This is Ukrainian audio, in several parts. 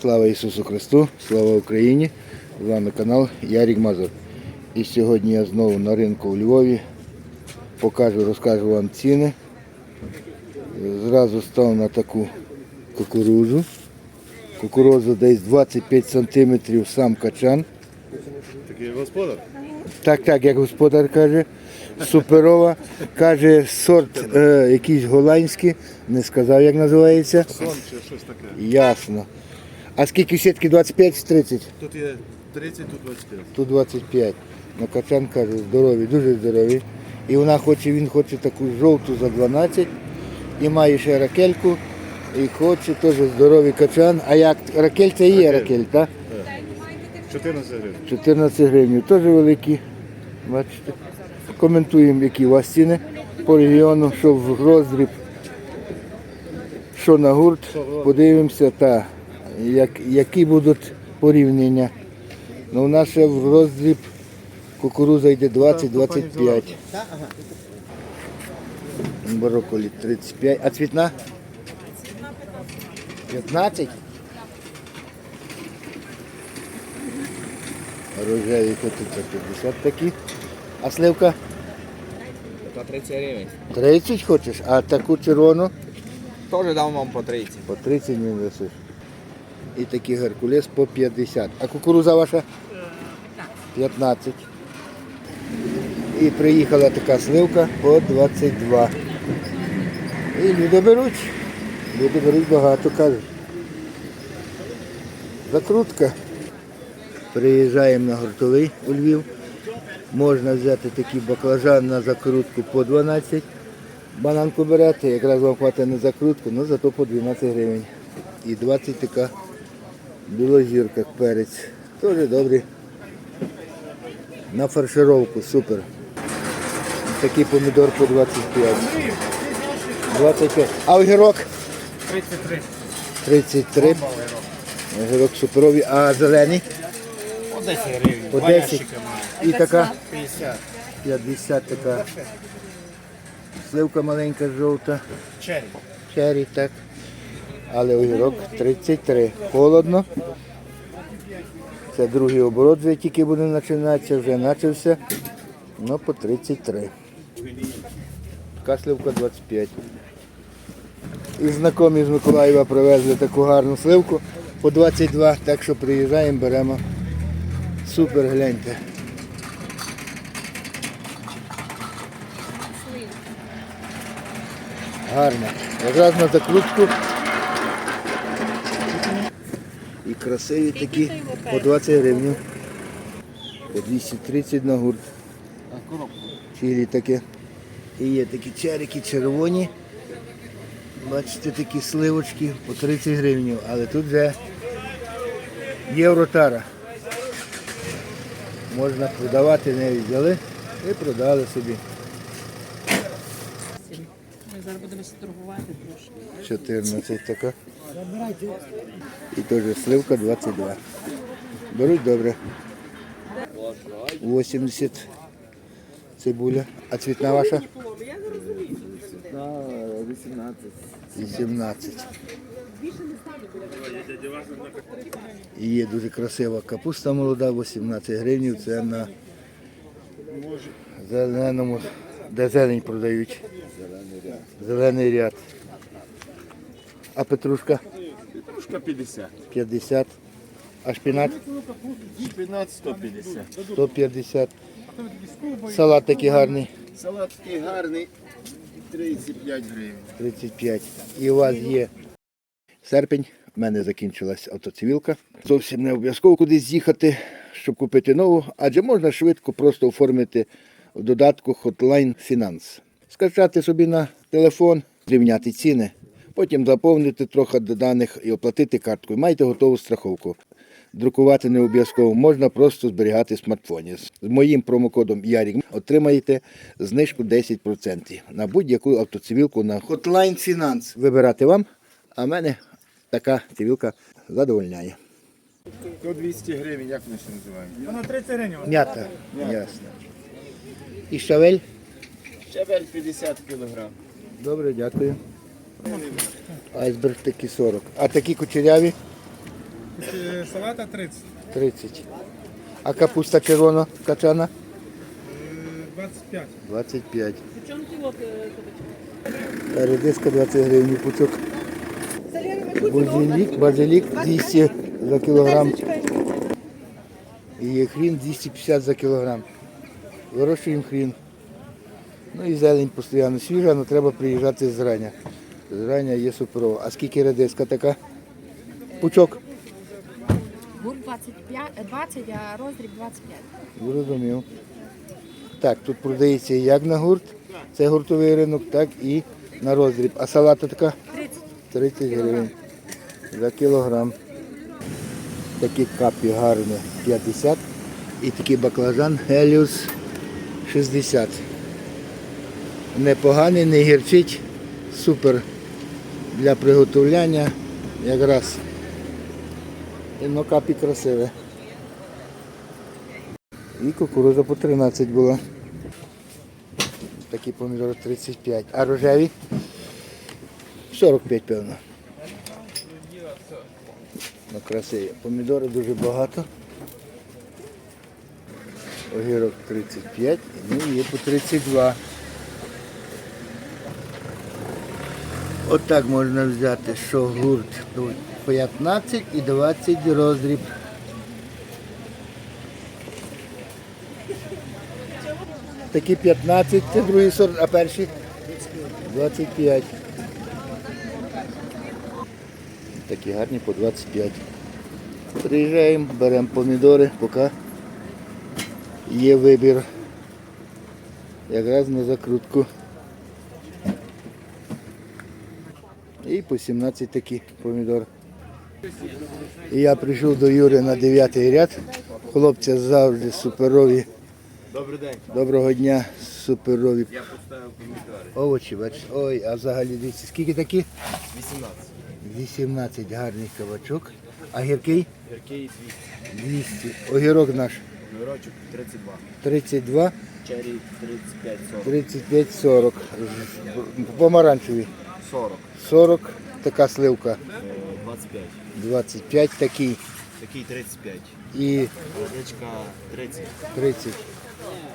Слава Ісусу Христу, слава Україні! З вами канал Ярік Мазур. І сьогодні я знову на ринку у Львові. Покажу, розкажу вам ціни. Зразу став на таку кукурузу. Кукуруза десь 25 см сам качан. Такий господар. Так, так, як господар каже. Суперова. Каже, сорт е, якийсь голландський, не сказав, як називається. Сон чи щось таке. Ясно. А скільки сітки? 25-30? Тут є 30, тут 25. Тут 25. Ну качан каже, здоровий, дуже здоровий. І вона хоче, він хоче таку жовту за 12 і має ще ракельку. І хоче теж здоровий качан. А як ракель це є ракель, так? 14 гривень. 14 гривень. Теж великі. Бачите. Коментуємо, які у вас ціни по регіону, що в роздріб, що на гурт. Подивимося, та, як, які будуть порівняння. Ну, у нас ще в роздріб кукуруза йде 20-25. Бароколі 35. А цвітна? 15? Рожеві котиться 50 такі. А сливка? 30 гривень. 30 хочеш, а таку червону Теж дам вам по 30. по 30 не несеш. І такий геркулес по 50. А кукуруза ваша? 15. І приїхала така сливка по 22. І люди беруть. Люди беруть багато, кажуть. Закрутка. Приїжджаємо на гуртовий у Львів. Можна взяти такий баклажан на закрутку по 12. Бананку берете, якраз вам хватить на закрутку, ну зато по 12 гривень. І 20 така білозірка перець. Теж добрі. На фаршировку, супер. Такий помідор по 25. 25. А огірок? 33. 33. Огірок суперовий. А зелений? По 10 гривень. По Два 10. І така 50. 50 така. Сливка маленька жовта. Черрі. Чері, так. Але огірок 33. Холодно. Це другий оборот вже тільки буде починатися, вже почався. Ну, по 33. Каслівка 25. І знайомі з Миколаєва привезли таку гарну сливку по 22, так що приїжджаємо, беремо. Супер, гляньте. Гарно. Якраз на закрутку. І красиві такі по 20 гривень. По 230 на гурт. Чилі таке. І є такі черики червоні. Бачите, такі сливочки по 30 гривень. Але тут вже євротара. Можна продавати, не взяли і продали собі. Ми зараз будемо торгувати трошки. 14 така. І теж сливка 22. Беруть добре. 80 цибуля. А цвітна ваша? 18. 18. І є дуже красива капуста молода, 18 гривень. Це на зеленому, де зелень продають. Зелений ряд. А петрушка? Трошка 50. 50. А шпінат? Шпинат 150. 150. Салат такий гарний. Салат такий гарний. 35 гривень. 35. І у вас є серпень. У мене закінчилась автоцивілка. Зовсім не обов'язково кудись з'їхати, щоб купити нову, адже можна швидко просто оформити в додатку Hotline Finance. Скачати собі на телефон, зрівняти ціни, потім заповнити трохи до даних і оплатити карткою. Маєте готову страховку. Друкувати не обов'язково, можна просто зберігати в смартфоні. З моїм промокодом Ярік отримаєте знижку 10% на будь-яку автоцивілку на Hotline Finance. Вибирати вам, а мене така цивілка задовольняє. По 200 гривень, як ми ще називаємо? М'ята. Ясно. І щавель? Щебель 50 кг. Добре, дякую. Айсберг такі 40. А такі кучеряві? Салата 30, 30. А капуста червона качана? е, 25. 25. В кіло е. Редиска 20 гривень пучок. Базилік, базилік 200 за кілограм. І є хрін 250 за кілограм. Вирощуємо хрін. Ну і зелень постійно свіжа, але треба приїжджати зрання. Зрання є суперова. А скільки редиска така? Пучок. Гурт 25, е, 20, а роздріб 25. Зрозумів. Так, тут продається як на гурт, це гуртовий ринок, так і на роздріб. А салата така? 30. 30 гривень за кілограм. Такі капі гарні 50 і такий баклажан Геліус 60. Непоганий, не гірчить, супер для приготовляння якраз. І капі красиве. І кукуруза по 13 була. Такі помідори 35. А рожеві? 45, певно. Ну, красиві. Помідори дуже багато. Огірок 35, ну і є по 32. Отак можна взяти, що гурт тут 15 і 20 роздріб. Такі 15, це другий сорт, а перші 25. Такі гарні по 25. Приїжджаємо, беремо помідори, поки є вибір. Якраз на закрутку. По 17 такі помідор. І я прийшов до Юри на 9 ряд. Хлопці завжди суперові. Добрий день. Доброго дня, суперові Я поставив помідори. овочі. Бачиш. Ой, а взагалі дивіться, скільки такі? 18. 18 гарних кабачок. А гіркий? Гіркий 200. 200. Огірок наш Гірочок 32. 32, Черрі 35, 40. 35, 40. Помаранчеві 40. 40. Така сливка Е, 25. 25, такий. Такий 35. І Водичка 30. 30,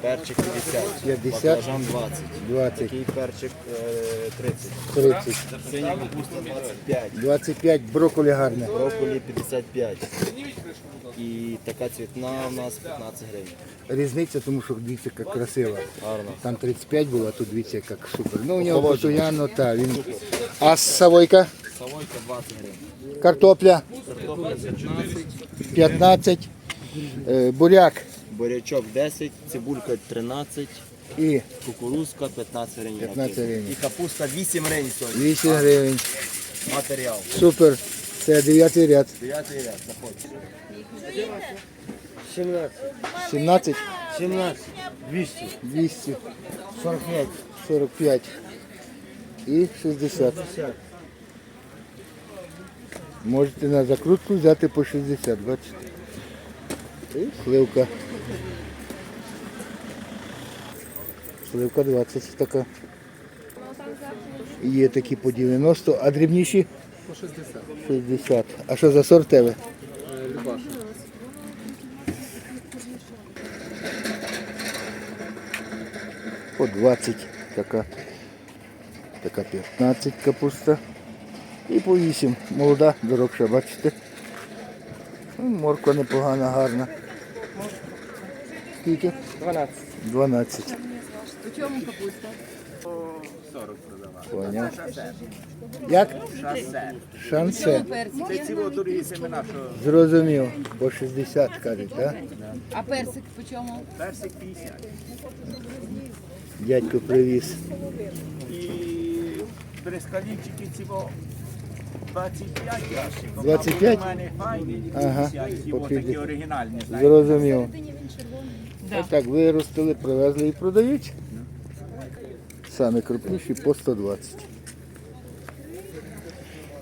Перчик 50. 50. Баклажан 20. 20, Такий перчик е, 30. 30, Синя капуста 25. 25, брокколі гарне. Брокколі 55. І така цвітна у нас 15 гривень. Різниця, тому що дивіться, як красиво. Гарно. Там 35 було, а тут дивіться, як супер. Ну, у нього постійно, так. Він... А савойка? Савойка 20 гривень. Картопля Картопля 15. 15, е, буряк Бурячок 10, цибулька 13, і кукурузка 15 гривень. 15 гривень. І капуста 8 гривень сьогодні. 8 гривень. Матеріал. Супер. Це 9 ряд. 9 ряд, заходь. 17, 17, 200, 200, 45, 45 і 60. Можете на закрутку взяти по 60, бачите. І сливка. Сливка 20 така. Є такі по 90, а дрібніші? По 60. 60. А що за сорт тебе? По 20 така. Така 15 капуста. І по 8. Молода, дорогша, бачите. Ну, Морква непогана, гарна. Скільки? 12. 12. У чому капуста? 40 продавав. Поняв. Як? Шансе. Персик. Це ці дорогі семена, що Зрозумів. По 60 кажуть, так? А персик по чому? персик 50. Дядько привіз. І брескалівчики цього 25 ящиків. 25? У мене файні. Ага, по такі оригінальні. Зрозумів. Да. Отак виростили, привезли і продають. Самі крупніші по 120.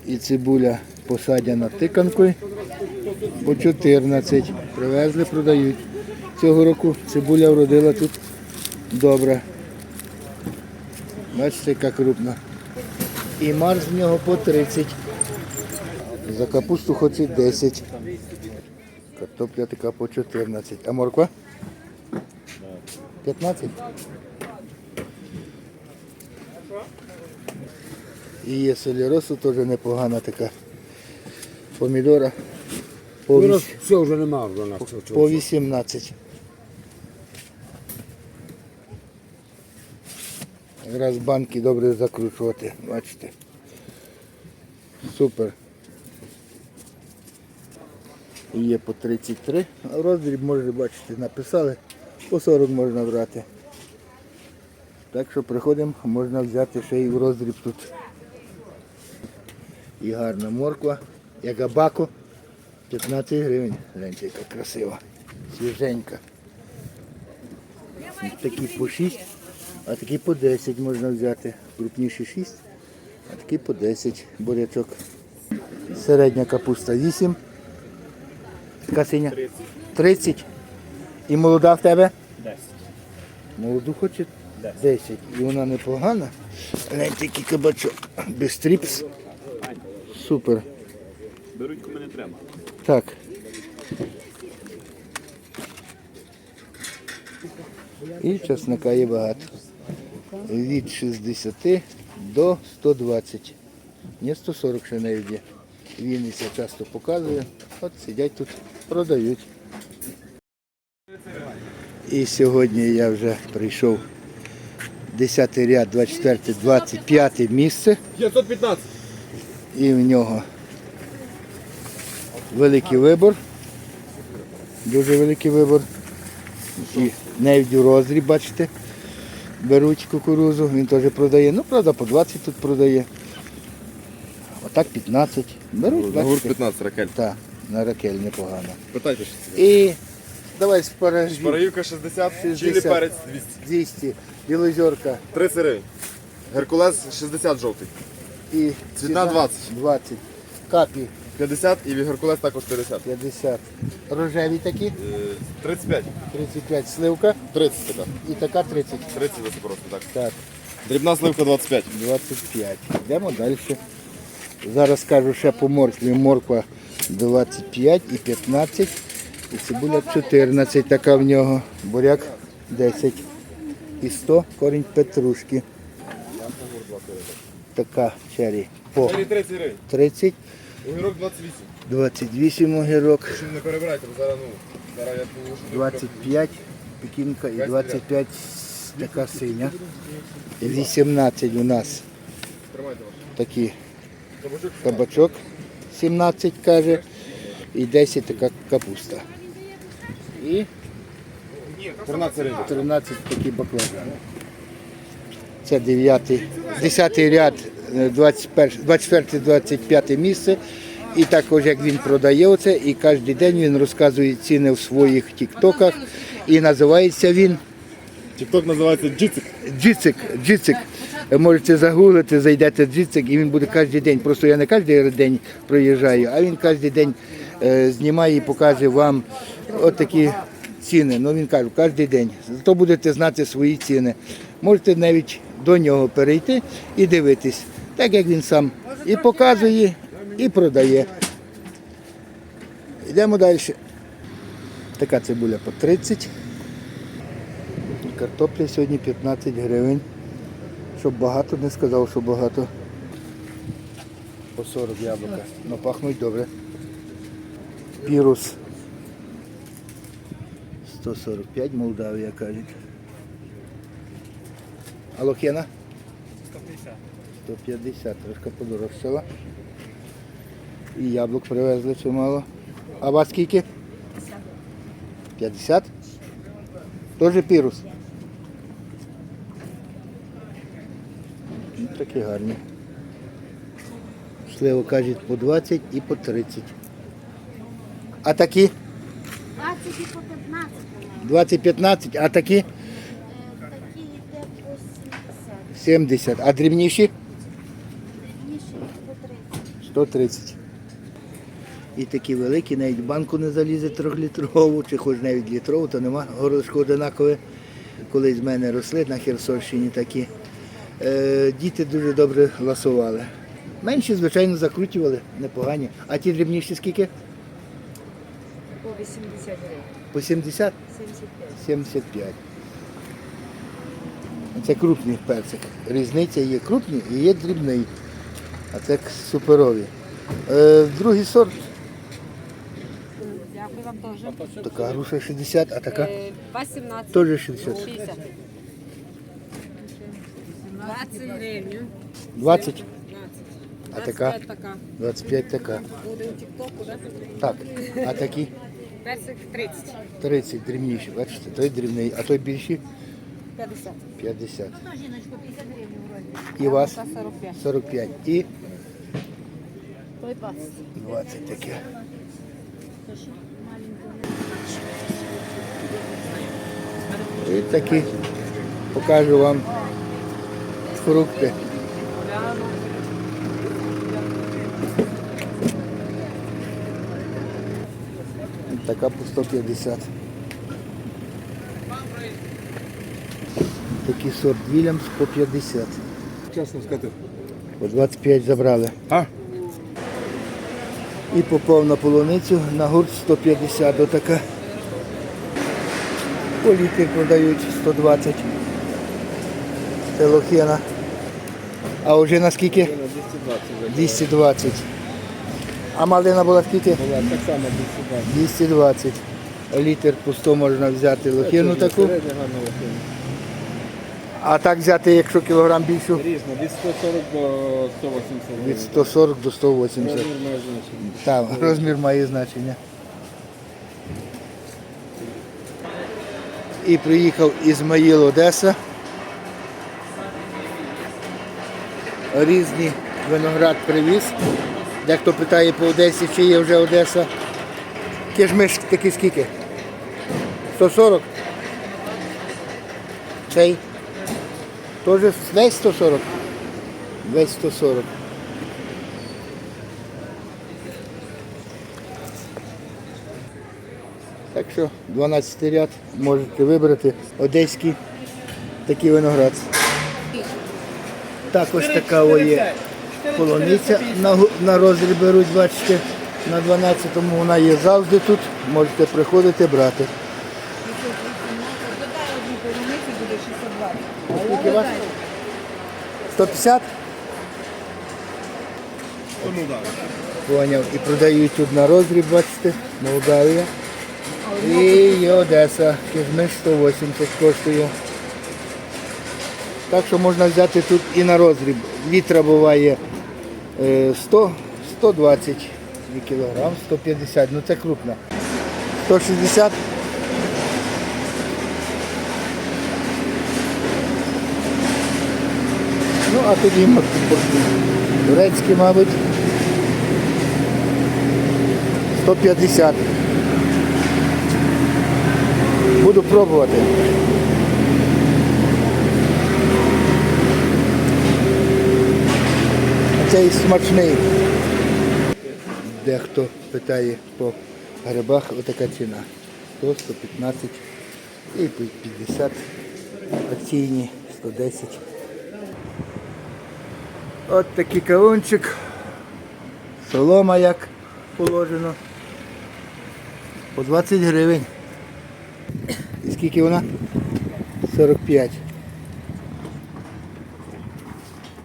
І цибуля посадяна тиканкою по 14. Привезли, продають. Цього року цибуля вродила тут добре. Бачите, яка крупна. І марш з нього по 30. За капусту хочуть 10. Картопля така по 14. А морква? 15. І є соліросу, теж непогана така. Помідора. По, віс- Все вже нема вже нас. по 18. Якраз банки добре закручувати, бачите. Супер. І Є по 33, а роздріб можете бачити, написали, по 40 можна брати. Так що приходимо, можна взяти ще й в роздріб тут. І гарна морква, як абако, 15 гривень. Гляньте, яка красива, свіженька. Такі по 6, а такі по 10 можна взяти. Крупніші 6, а такі по 10 бурячок. Середня капуста 8. Така синя? 30. І молода в тебе? 10. Молоду хоче? 10. І вона непогана. Гляньте, який кабачок. Без тріпс. Супер. Беруть кому не треба. Так. І чесника є багато. Від 60 до 120. Ні, 140 ще навіть є. Вінниця часто показує. От сидять тут, продають. І сьогодні я вже прийшов 10 ряд, 24, 25 місце. 515. І в нього великий вибор. Дуже великий вибор. І навіть у розріб, бачите, беруть кукурузу, він теж продає. Ну, правда, по 20 тут продає. Отак 15. Беруть, бачите. 15 ракель. Так, на ракель непогано. Питайте що. І давай спаражі. Параюка 60, 60. чилі перець 200. 200, білозерка 30 гривень. Геркулес 60 жовтий. і Цвітна 20. 20. Капі 50 і Геркулес також 50. 50. Рожеві такі, Е, 35. 35 сливка 30 така. і така 30. 30 це просто так. Так. Дрібна сливка 25. 25. Йдемо далі. Зараз скажу ще по моркві. Морква 25 і 15. І цибуля 14 така в нього. Буряк 10. І 100 корінь петрушки. Така чері по 30 Огірок 28. 28 огірок, не перебирайте, зараз, ну, зараз я 25 пекінка і 25 така синя. 18 у нас такі Кабачок кабачок 17 каже, і 10 така капуста. І 13 гривень. 13 такі баклажани. Це 9, 10 ряд, 24-25 місце. І також як він продає оце, і кожен день він розказує ціни в своїх тіктоках. І називається він Тікток називається джицик. Джицик, Джицик. Можете загуглити, зайдете Джицик, і він буде кожен день. Просто я не кожен день проїжджаю, а він кожен день е, знімає і покаже вам от ціни. Ну він каже, кожен день. Зато будете знати свої ціни. Можете навіть до нього перейти і дивитись, так як він сам і показує, і продає. Йдемо далі. Така цибуля по 30. Картопля сьогодні 15 гривень. Щоб багато, не сказав, що багато. По 40 яблука. Ну пахнуть добре. Пірус. 145 Молдавія кажуть. А лохина? 150. 150, трошки подорожчала. І яблук привезли чимало. А вас скільки? 50. 50? Теж пірус. Такі гарні. Сливо кажуть по 20 і по 30. А такі? 20 і по 15. 20-15, а такі? Е, Такі йде по 70. 70. А дрібніші? Дрібніші по 30. 130. І такі великі, навіть в банку не залізе трьохлітрову, чи хоч навіть літрову, то нема. Горошко одинакове. Колись в мене росли на Херсонщині такі. Е, діти дуже добре ласували. Менші, звичайно, закручували, непогані. А ті дрібніші скільки? По 80 гривень. По 70? 75. 75. Це крупний персик. Різниця є крупний і є дрібний. А це суперові. Е, другий сорт, Дякую вам теж. така груша 60, а така Е, 18. теж 60. 60. 20 гривень. 20, 20. а така 25 така. 25 така. Буде у тіктоку, так? Так, а такі Персик 30. 30 дрібніші, бачите, той дрібний, а той більший 50. 50. І у вас 45. 45 і Той 20. 20 таке. І такі покажу вам фрукти. Така по 150. Такий сорт Вільямс по 50. Чесно сказати. По 25 забрали. А? І попав на полуницю на гурт 150 отака. По літр продають 120. Це лохина. А вже на скільки? 220 220. А малина була скільки? була, так само 220. 220. Літр 100 можна взяти лохину таку. А так взяти, якщо кілограм більшу, Різно, від 140 до 180 від 140 до 180. Розмір має значення. Так, розмір має значення. І приїхав Ізмаїл Одеса. Різні виноград привіз. Дехто питає по Одесі, чи є вже Одеса. Кишмиш такі скільки? 140? Цей? Теж весь 140? Весь 140. Так що 12 ряд можете вибрати одеський такий виноград. Також така є полуниця на, на розріб беруть, бачите, на 12-му вона є завжди тут. Можете приходити брати. Скільки вас? 150? Поняв. І продають тут на розріб, бачите, Молдавія. І Одеса, кишмиш 180 коштує. Так що можна взяти тут і на розріб. Літра буває е, 100, 120 кілограм, 150, ну це крупно. 160. Ну, а тоді турецький, мабуть. 150. Буду пробувати. Цей смачний. Дехто питає по грибах, отака ціна. 100, 115 і 50 акційні, 110. От такий кавунчик. Солома як положено. По 20 гривень. І скільки вона? 45.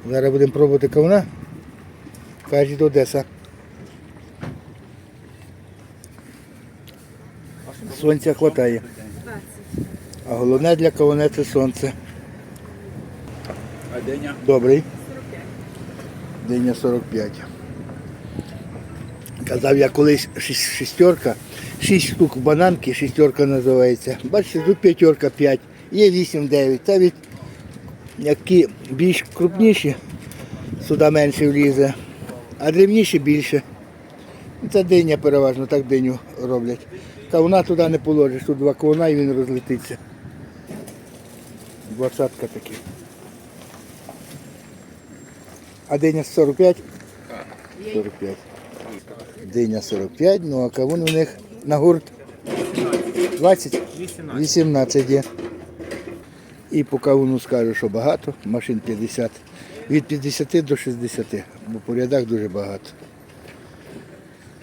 Зараз будемо пробувати кавуна. Кажуть Одеса. Сонця хватає. А головне для кавуна це сонце. А деня? Добрий. Диня 45. Казав я колись шість- шістерка, шість штук бананки, шістерка називається. Бачите, тут п'ятерка 5, є 8-9. Та від які більш крупніші, сюди менше влізе, а дрібніші більше. Це диня переважно, так диню роблять. Кавуна туди не положиш, тут два кавуна і він розлетиться. Двадцятка такі. А диня 45? 45. Диня 45, ну а кавун у них на гурт 20? 18 є. І по кавуну скажу, що багато, машин 50 Від 50 до 60, бо по рядах дуже багато.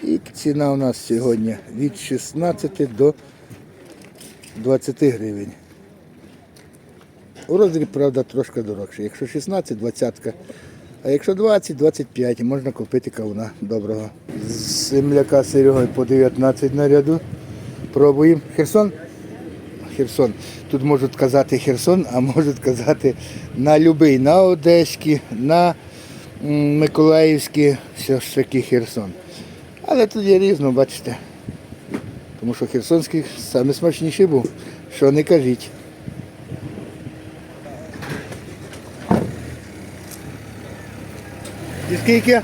І ціна у нас сьогодні від 16 до 20 гривень. У роздріб, правда, трошки дорожче. Якщо 16, 20, а якщо 20, 25, можна купити кавуна доброго. З земляка Сереги по 19 на ряду. Пробуємо. Херсон? Херсон. Тут можуть казати Херсон, а можуть казати на любий, на Одеський, на Миколаївський, все ж таки Херсон. Але тут є різно, бачите. Тому що Херсонський саме смачніший був. Що не кажіть. І скільки?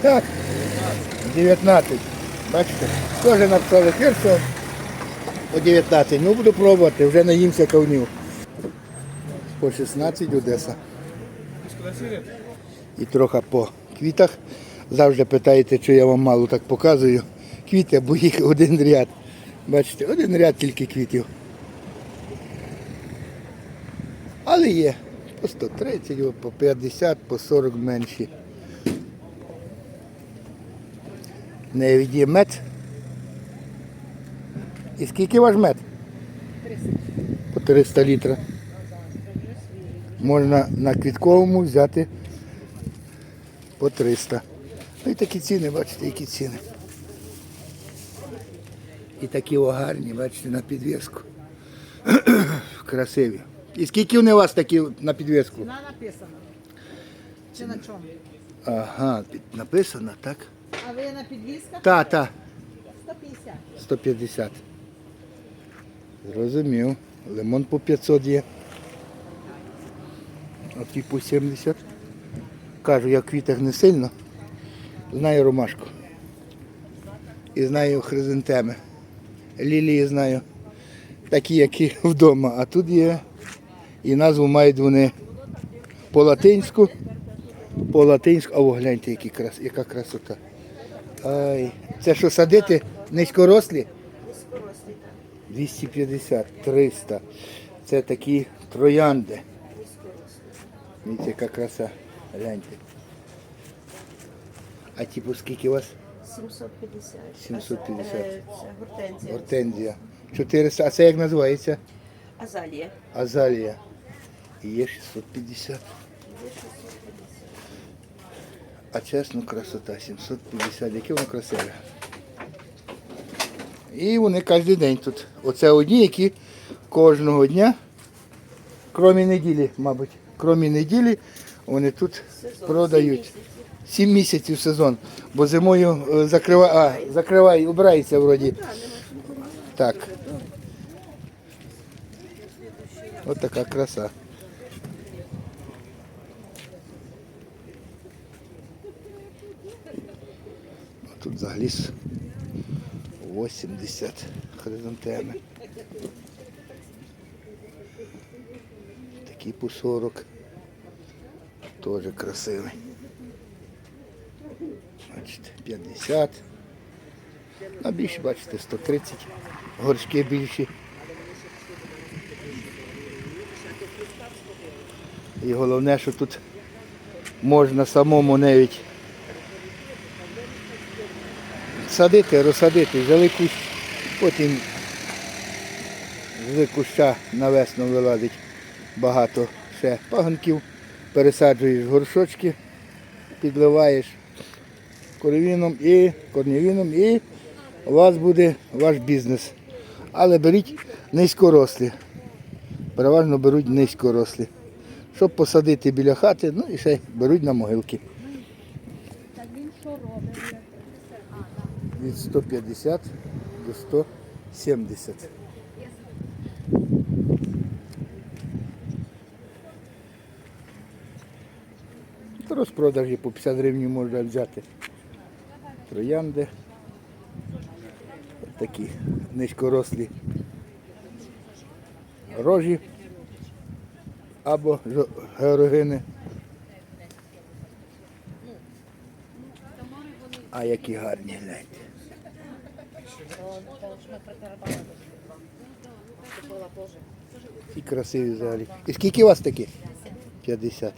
Так. 19. Бачите? Теж написали Херсон. По 19. Ну буду пробувати, вже наїмся кавнів. По 16 Одеса. І трохи по квітах. Завжди питаєте, чи я вам мало так показую. Квіти, бо їх один ряд. Бачите, один ряд тільки квітів. Але є по 130, по 50, по 40 менші. Навіть є мед. І скільки ваш мед? 300. По 300 літра. Можна на квітковому взяти по 300. Ну і такі ціни, бачите, які ціни. І такі о гарні, бачите, на підвіску. Красиві. І скільки вони у вас такі на підвіску? Ціна написана. Чи на чому? Ага, написано, так? А ви на підвісках? Та, та. 150. 150. Зрозумів. Лимон по 500 є. Оті по 70. Кажу, я в квітах не сильно. Знаю ромашку. І знаю хризантеми. Лілії знаю. Такі, як і вдома. А тут є. І назву мають вони по латинську. По латинську. О, гляньте, які крас... яка красота. Ай, це що садити низькорослі? 250, 300. Це такі троянди. Дивіться, яка краса. Гляньте. А типу скільки у вас? 750. 750. Е, Це гортензія. Гортензія. 400. А це як називається? Азалія. Азалія. І є 650. А чесно, красота 750. Яке воно красиве. І вони кожен день тут. Оце одні, які кожного дня, крім неділі, мабуть, крім неділі, вони тут продають. Сім місяців сезон. Бо зимою е, закриває, а, закриває, убирається вроді. Так. Ось така краса. Тут загліс 80 хризантеми. Такі по 40. Теж красивий. Бачите, 50. А більше, бачите, 130. Горшки більші. І головне, що тут можна самому навіть садити, розсадити, взяли кущ, потім з куща на весну вилазить багато ще пагонків, пересаджуєш горшочки, підливаєш корневіном і корневіном і у вас буде ваш бізнес. Але беріть низькорослі. Переважно беруть низькорослі. Щоб посадити біля хати, ну і ще беруть на могилки. Від 150 до 170. До розпродажі по 50 гривень можна взяти. Троянди. Такі низькорослі рожі або георогини. А які гарні гляньте. І красиві взагалі. І скільки у вас такі? 50.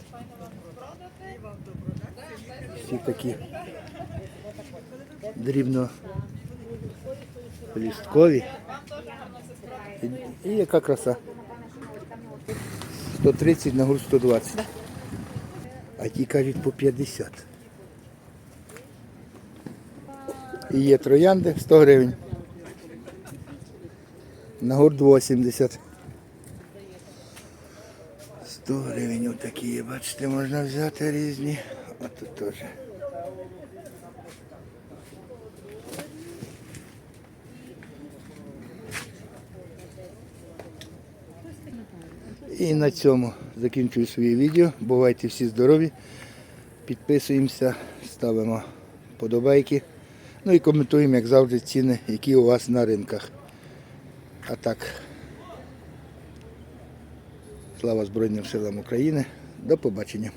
Всі такі дрібно лісткові. І яка краса. 130 на гурт 120. А ті кажуть по 50. І є троянди 100 гривень. На гурт 80. 100 гривень отакі бачите, можна взяти різні. А тут теж. І на цьому закінчую своє відео. Бувайте всі здорові. Підписуємося, ставимо подобайки. Ну і коментуємо, як завжди, ціни, які у вас на ринках. А так, слава Збройним силам України. До побачення.